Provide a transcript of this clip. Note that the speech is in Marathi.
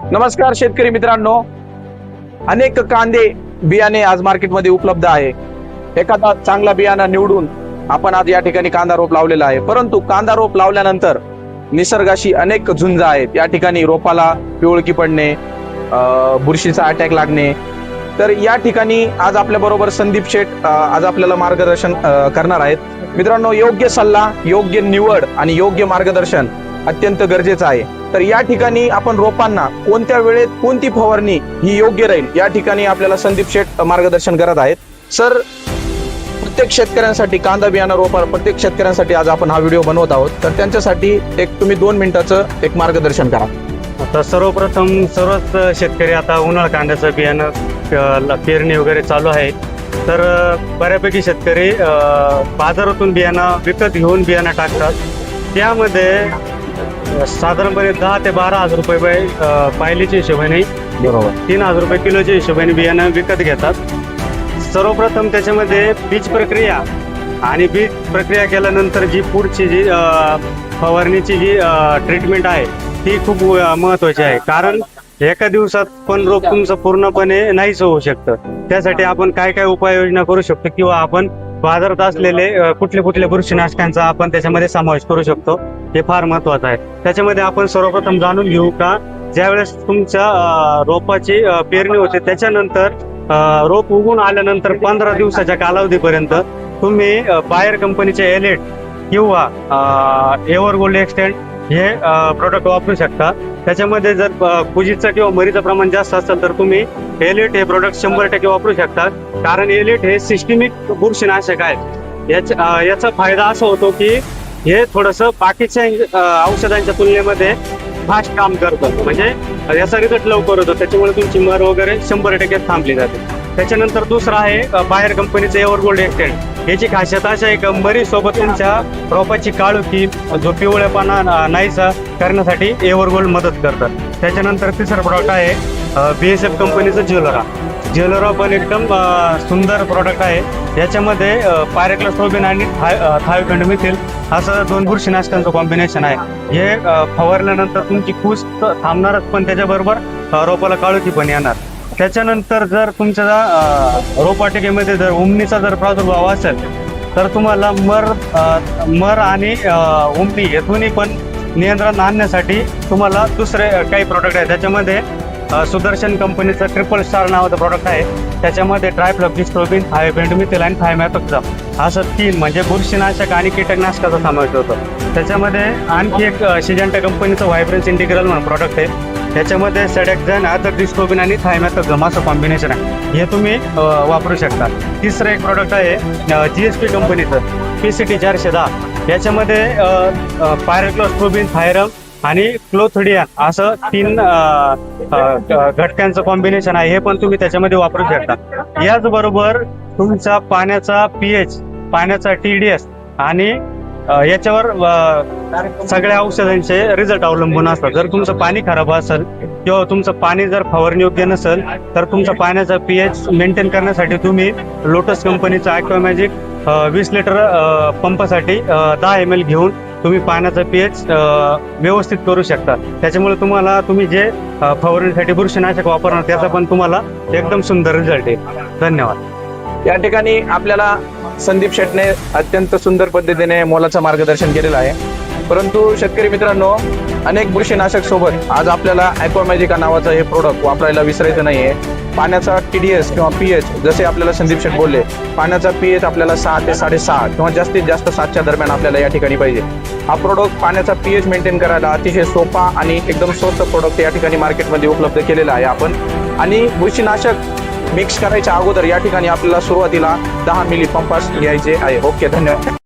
नमस्कार शेतकरी मित्रांनो. अनेक कांदे बियाणे आज मार्केटमध्ये उपलब्ध आहे. एखादा चांगला बियाणा निवडून आपण आज या ठिकाणी कांदा रोप लावलेला आहे. परंतु कांदा रोप लावल्यानंतर निसर्गाशी अनेक झुंज आहेत. या ठिकाणी रोपाला पिवळकी पडणे अं, बुरशीचा अटॅक लागणे. तर या ठिकाणी आज आपल्या बरोबर संदीप शेठ आज आपल्याला मार्गदर्शन करणार आहेत. मित्रांनो योग्य सल्ला योग्य निवड आणि योग्य मार्गदर्शन अत्यंत गरजेचं आहे. तर या ठिकाणी आपण रोपांना कोणत्या वेळेत कोणती फवारणी ही योग्य राहील या ठिकाणी आपल्याला संदीप शेठ मार्गदर्शन करत आहेत. सर प्रत्येक शेतकऱ्यांसाठी कांदा बियाणं रोपा प्रत्येक शेतकऱ्यांसाठी आज आपण हा व्हिडिओ बनवत आहोत. तर त्यांच्यासाठी एक तुम्ही दोन मिनिटाचं एक मार्गदर्शन करा. आता सर्वप्रथम सर्वच शेतकरी आता उन्हाळ कांद्याचं बियाणं पेरणी वगैरे चालू आहे. तर बऱ्यापैकी शेतकरी बाजारातून बियाणं विकत घेऊन बियाणं टाकतात. त्यामध्ये साधारणपणे दहा ते बारा हजार रुपये बाय- पायलीच्या हिशोबाने बरोबर. तीन हजार रुपये किलोच्या हिशोबाने बियाणं विकत घेतात. सर्वप्रथम त्याच्यामध्ये बीज प्रक्रिया आणि बीज प्रक्रिया केल्यानंतर जी पुढची जी फवारणीची जी ट्रीटमेंट आहे ती खूप महत्वाची आहे. कारण एका दिवसात पण रोग तुमचं पूर्णपणे नाहीच होऊ शकतं. त्यासाठी आपण काय काय उपाययोजना करू शकतो किंवा आपण बाजारात असलेले कुठले कुठले बुरशीनाशकांचा आपण त्याच्यामध्ये समावेश करू शकतो. हे फार महत्वाचं आहे. त्याच्यामध्ये आपण सर्वप्रथम जाणून घेऊ का ज्यावेळेस तुमच्या रोपाची पेरणी होते त्याच्यानंतर रोप उगून आल्यानंतर पंधरा दिवसाच्या कालावधीपर्यंत तुम्ही बायर कंपनीचे एलेट किंवा एव्हर गोल्ड एक्सटेंड हे प्रोडक्ट वापरू शकता. त्याच्यामध्ये जर कुजीचं किंवा मरीचं प्रमाण जास्त असेल तर तुम्ही एलेट हे प्रोडक्ट शंभर टक्के वापरू शकता. कारण एलेट हे सिस्टमिक बुरशीनाशक आहे. याचा याचा फायदा असा होतो की हे थोडंसं बाकीच्या औषधांच्या तुलनेमध्ये फास्ट काम करतं. म्हणजे याचा रिझल्ट लवकर होतो. त्याच्यामुळे तुमची मर वगैरे शंभर टक्के थांबली जाते. त्याच्यानंतर दुसरं आहे बाहेर कंपनीचं एव्हर गोल्ड एक्सटेंड याची खासियत अशी आहे की मरी सोबत तुमच्या रोपाची काळुकी जो पिवळेपणा नाहीसा करण्यासाठी एव्हर गोल्ड मदत करतात. त्याच्यानंतर तिसरा प्रॉडक्ट आहे बी एस एफ कंपनीचं ज्वेलरा ज्वेलरा पण एकदम सुंदर प्रॉडक्ट आहे. याच्यामध्ये पायरेक्लोस्ट्रोबिन आणि थायोपेंडमिथिल असं दोन बुरशीनाशकांचं कॉम्बिनेशन आहे. हे फवारल्यानंतर तुमची कूस तर थांबणारच पण त्याच्याबरोबर रोपाला काळोखी पण येणार. त्याच्यानंतर जर तुमच्या रोपवाटिकेमध्ये जर उमणीचा जर प्रादुर्भाव असेल तर तुम्हाला मर मर आणि उमनी उमणी हे दोन्ही पण नियंत्रण आणण्यासाठी तुम्हाला दुसरे काही प्रोडक्ट आहेत त्याच्यामध्ये सुदर्शन कंपनीचं ट्रिपल स्टार नावाचं प्रॉडक्ट आहे. त्याच्यामध्ये ट्रायफ्लॉक्सिस्ट्रोबिन थायपेंडमिथिल आणि थायमॅटोक्झाम असं तीन म्हणजे बुरशीनाशक आणि कीटकनाशकाचा समावेश होतो. त्याच्यामध्ये आणखी एक सिजंटा कंपनीचं व्हायब्रन्स इंटिग्रल म्हणून प्रॉडक्ट आहे. त्याच्यामध्ये सेडेक्झन अदर डिस्ट्रोबिन आणि थायमॅथोग्राम असं कॉम्बिनेशन आहे. हे तुम्ही वापरू शकता. तिसरं एक प्रॉडक्ट आहे जी एस पी कंपनीचं पी सी टी चारशे दहा. याच्यामध्ये पायरक्लोस्ट्रोबिन थायरम आणि क्लोथडियन असं तीन घटकांचं कॉम्बिनेशन आहे. हे पण तुम्ही त्याच्यामध्ये वापरू शकता. याचबरोबर तुमचा पाण्याचा पीएच पाण्याचा टीडीएस आणि याच्यावर सगळ्या औषधांचे रिझल्ट अवलंबून असतात. जर तुमचं पाणी खराब असेल किंवा तुमचं पाणी जर फवारणी योग्य नसेल तर तुमचा पाण्याचा पीएच मेंटेन करण्यासाठी तुम्ही लोटस कंपनीचं ॲक्वामॅजिक वीस लिटर पंपासाठी दहा एम एल घेऊन तुम्ही पाण्याचा पीएच व्यवस्थित करू शकता. त्याच्यामुळे तुम्हाला तुम्ही जे फवारणीसाठी बुरशीनाशक वापरणार त्याचा पण तुम्हाला एकदम सुंदर रिझल्ट येईल धन्यवाद. या ठिकाणी आपल्याला संदीप शेटने अत्यंत सुंदर पद्धतीने मोलाचं मार्गदर्शन केलेलं आहे. परंतु शेतकरी मित्रांनो अनेक बुरशीनाशक सोबत आज आपल्याला ॲक्वामॅजिका नावाचं हे प्रोडक्ट वापरायला विसरायचं आहे पाण्याचा टीडीएस किंवा पीएच जसे आपल्याला संदीप शेठ बोलले पाण्याचा पीएच आपल्याला सहा ते साडेसहा किंवा जास्तीत जास्त सातच्या दरम्यान आपल्याला या ठिकाणी पाहिजे. हा प्रोडक्ट पाण्याचा पीएच मेंटेन करायला अतिशय सोपा आणि एकदम स्वस्त प्रोडक्ट या ठिकाणी मार्केटमध्ये उपलब्ध केलेला आहे आपण. आणि बुरशीनाशक मिक्स करायच्या अगोदर या ठिकाणी आपल्याला सुरुवातीला दहा मिली पंपास घ्यायचे आहे. ओके धन्यवाद.